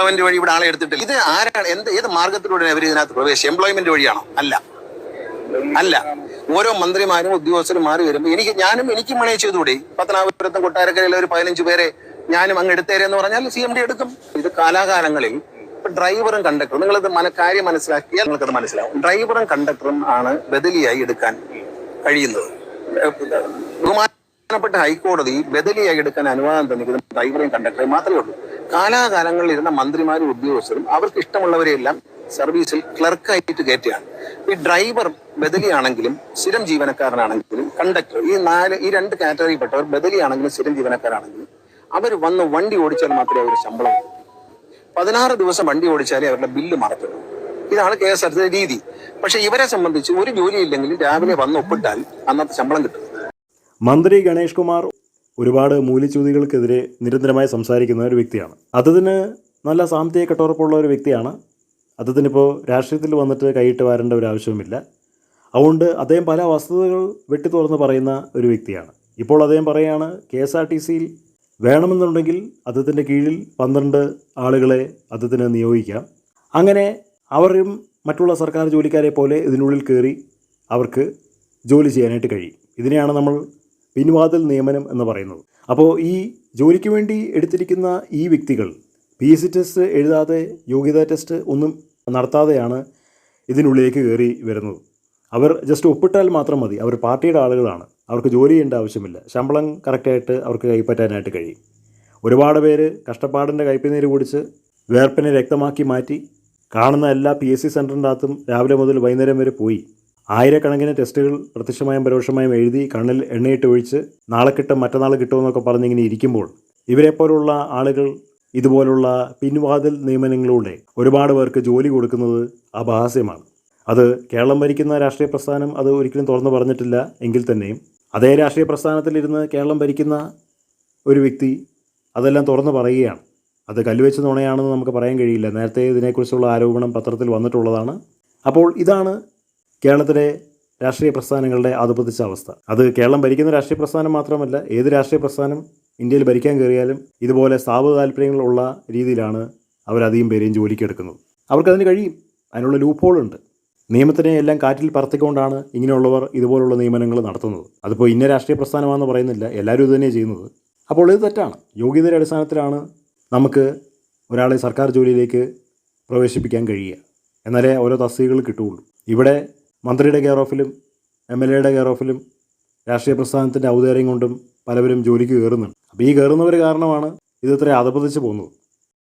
Employment വഴി ഇവിടെ ആളെ എടുത്തിട്ടില്ല. ഇത് ആരാണ് എന്ത് ഏത് മാർഗത്തിലൂടെ അവർ ഇതിനകത്ത് പ്രവേശിച്ചത് എംപ്ലോയ്മെന്റ് വഴിയാണോ? അല്ല. അല്ല. ഓരോ മന്ത്രിമാരും ഉദ്യോഗസ്ഥരും മാറി വരുമ്പോൾ എനിക്ക് ഞാനും എനിക്കും മണി ചെയ്തുകൂടി? പത്തനാപുരത്തും കൊട്ടാരക്കരയിലെ ഒരു പതിനഞ്ച് പേരെ ഞാനും അങ്ങ് എടുത്തേരെ എന്ന് പറഞ്ഞാൽ സി എം ഡി എടുക്കും. ഇത് കാലാകാലങ്ങളിൽ ഡ്രൈവറും കണ്ടക്ടറും നിങ്ങളിത് മന കാര്യം മനസ്സിലാക്കിയാൽ നിങ്ങൾക്കത് മനസ്സിലാവും. ഡ്രൈവറും കണ്ടക്ടറും ആണ് ബദലിയായി എടുക്കാൻ കഴിയുന്നത്. ബഹുമാനപ്പെട്ട ഹൈക്കോടതി ബദലിയായി എടുക്കാൻ അനുവാദം തന്നിരിക്കുന്നത് ഡ്രൈവറെയും കണ്ടക്ടറെയും മാത്രമേ ഉള്ളൂ. കാലാകാലങ്ങളിൽ ഇരുന്ന മന്ത്രിമാരും ഉദ്യോഗസ്ഥരും അവർക്ക് ഇഷ്ടമുള്ളവരെയെല്ലാം സർവീസിൽ ക്ലർക്കായിട്ട് കയറ്റുകയാണ്. ഈ ഡ്രൈവർ ബദലിയാണെങ്കിലും സ്ഥിരം ജീവനക്കാരനാണെങ്കിലും കണ്ടക്ടർ ഈ നാല് ഈ രണ്ട് കാറ്റഗറിയിൽപ്പെട്ടവർ ബദലിയാണെങ്കിലും സ്ഥിരം ജീവനക്കാരാണെങ്കിലും അവർ വന്ന് വണ്ടി ഓടിച്ചാൽ മാത്രമേ അവർ ശമ്പളം. പതിനാറ് ദിവസം വണ്ടി ഓടിച്ചാലേ അവരുടെ ബില്ല് മറത്തുള്ളൂ ഇതാണ് കെ എസ് ആർ രീതി. പക്ഷെ ഇവരെ സംബന്ധിച്ച് ഒരു ജോലിയില്ലെങ്കിലും രാവിലെ വന്ന് ഒപ്പിട്ടാൽ അന്നത്തെ ശമ്പളം കിട്ടും. മന്ത്രി ഗണേഷ് കുമാർ ഒരുപാട് മൂല്യച്യൂതികൾക്കെതിരെ നിരന്തരമായി സംസാരിക്കുന്ന ഒരു വ്യക്തിയാണ്. അദ്ദേഹത്തിന് നല്ല സാമ്പത്തിക കെട്ടുറപ്പുള്ള ഒരു വ്യക്തിയാണ്. അദ്ദേഹത്തിനിപ്പോൾ രാഷ്ട്രീയത്തിൽ വന്നിട്ട് കൈയിട്ട് വരേണ്ട ഒരു ആവശ്യവുമില്ല. അതുകൊണ്ട് അദ്ദേഹം പല വസ്തുതകൾ വെട്ടി തുറന്ന് പറയുന്ന ഒരു വ്യക്തിയാണ്. ഇപ്പോൾ അദ്ദേഹം പറയുകയാണ് കെ എസ് ആർ ടി സിയിൽ വേണമെന്നുണ്ടെങ്കിൽ അദ്ദേഹത്തിന്റെ കീഴിൽ പന്ത്രണ്ട് ആളുകളെ അദ്ദേഹത്തിന് നിയോഗിക്കാം. അങ്ങനെ അവരും മറ്റുള്ള സർക്കാർ ജോലിക്കാരെ പോലെ ഇതിനുള്ളിൽ കയറി അവർക്ക് ജോലി ചെയ്യാനായിട്ട് കഴിയും. ഇതിനെയാണ് നമ്മൾ പിൻവാതിൽ നിയമനം എന്ന് പറയുന്നത്. അപ്പോൾ ഈ ജോലിക്ക് വേണ്ടി എടുത്തിരിക്കുന്ന ഈ വ്യക്തികൾ പി എസ് സി ടെസ്റ്റ് എഴുതാതെ യോഗ്യതാ ടെസ്റ്റ് ഒന്നും നടത്താതെയാണ് ഇതിനുള്ളിലേക്ക് കയറി വരുന്നത്. അവർ ജസ്റ്റ് ഒപ്പിട്ടാൽ മാത്രം മതി. അവർ പാർട്ടിയുടെ ആളുകളാണ്. അവർക്ക് ജോലി ചെയ്യേണ്ട ആവശ്യമില്ല. ശമ്പളം കറക്റ്റായിട്ട് അവർക്ക് കൈപ്പറ്റാനായിട്ട് കഴിയും. ഒരുപാട് പേര് കഷ്ടപ്പാടിന്റെ കൈപ്പിനീര് കുടിച്ച് വേർപ്പിനെ രക്തമാക്കി മാറ്റി കാണുന്ന എല്ലാ പി എസ് സി സെന്ററിന്റെ അകത്തും രാവിലെ മുതൽ വൈകുന്നേരം വരെ പോയി. ആയിരക്കണക്കിന് ടെസ്റ്റുകൾ പ്രത്യക്ഷമായും പരോക്ഷമായും എഴുതി കണ്ണിൽ എണ്ണയിട്ട് ഒഴിച്ച് നാളെ കിട്ടും മറ്റന്നാൾ കിട്ടുമെന്നൊക്കെ പറഞ്ഞിങ്ങനെ ഇരിക്കുമ്പോൾ ഇവരെപ്പോലുള്ള ആളുകൾ ഇതുപോലുള്ള പിൻവാതിൽ നിയമനങ്ങളിലൂടെ ഒരുപാട് പേർക്ക് ജോലി കൊടുക്കുന്നത് അപഹാസ്യമാണ്. അത് കേരളം ഭരിക്കുന്ന രാഷ്ട്രീയ പ്രസ്ഥാനം അത് ഒരിക്കലും തുറന്നു പറഞ്ഞിട്ടില്ല എങ്കിൽ തന്നെയും അതേ രാഷ്ട്രീയ പ്രസ്ഥാനത്തിലിരുന്ന് കേരളം ഭരിക്കുന്ന ഒരു വ്യക്തി അതെല്ലാം തുറന്നു പറയുകയാണ്. അത് കല്ലുവെച്ച് നുണയാണെന്ന് നമുക്ക് പറയാൻ കഴിയില്ല. നേരത്തെ ഇതിനെക്കുറിച്ചുള്ള ആരോപണം പത്രത്തിൽ വന്നിട്ടുള്ളതാണ്. അപ്പോൾ ഇതാണ് കേരളത്തിലെ രാഷ്ട്രീയ പ്രസ്ഥാനങ്ങളുടെ ആധിപത്യ അവസ്ഥ. അത് കേരളം ഭരിക്കുന്ന രാഷ്ട്രീയ പ്രസ്ഥാനം മാത്രമല്ല ഏത് രാഷ്ട്രീയ പ്രസ്ഥാനം ഇന്ത്യയിൽ ഭരിക്കാൻ കയറിയാലും ഇതുപോലെ സ്ഥാപക താല്പര്യങ്ങളുള്ള രീതിയിലാണ് അവരധികം പേരെയും ജോലിക്കെടുക്കുന്നത് അവർക്കതിന് കഴിയും. അതിനുള്ള ലൂപ്പോളുണ്ട് നിയമത്തിനെ എല്ലാം കാറ്റിൽ പറത്തിക്കൊണ്ടാണ് ഇങ്ങനെയുള്ളവർ ഇതുപോലുള്ള നിയമനങ്ങൾ നടത്തുന്നത്. അതിപ്പോൾ ഇന്ന രാഷ്ട്രീയ പ്രസ്ഥാനമാണെന്ന് പറയുന്നില്ല. എല്ലാവരും ഇത് തന്നെയാണ് ചെയ്യുന്നത്. അപ്പോൾ ഇത് തെറ്റാണ്. യോഗ്യതയുടെ അടിസ്ഥാനത്തിലാണ് നമുക്ക് ഒരാളെ സർക്കാർ ജോലിയിലേക്ക് പ്രവേശിപ്പിക്കാൻ കഴിയുക. എന്നാലേ ഓരോ തസ്തികകൾ കിട്ടുകയുള്ളൂ. ഇവിടെ മന്ത്രിയുടെ കെയർ ഓഫിലും എം എൽ എയുടെ കെയർ ഓഫിലും രാഷ്ട്രീയ പ്രസ്ഥാനത്തിന്റെ ഔദാര്യം കൊണ്ടും പലവരും ജോലിക്ക് കയറുന്നുണ്ട്. അപ്പോൾ ഈ കയറുന്നവർ കാരണമാണ് ഇത് ഇത്ര അധപതിച്ച് പോകുന്നത്.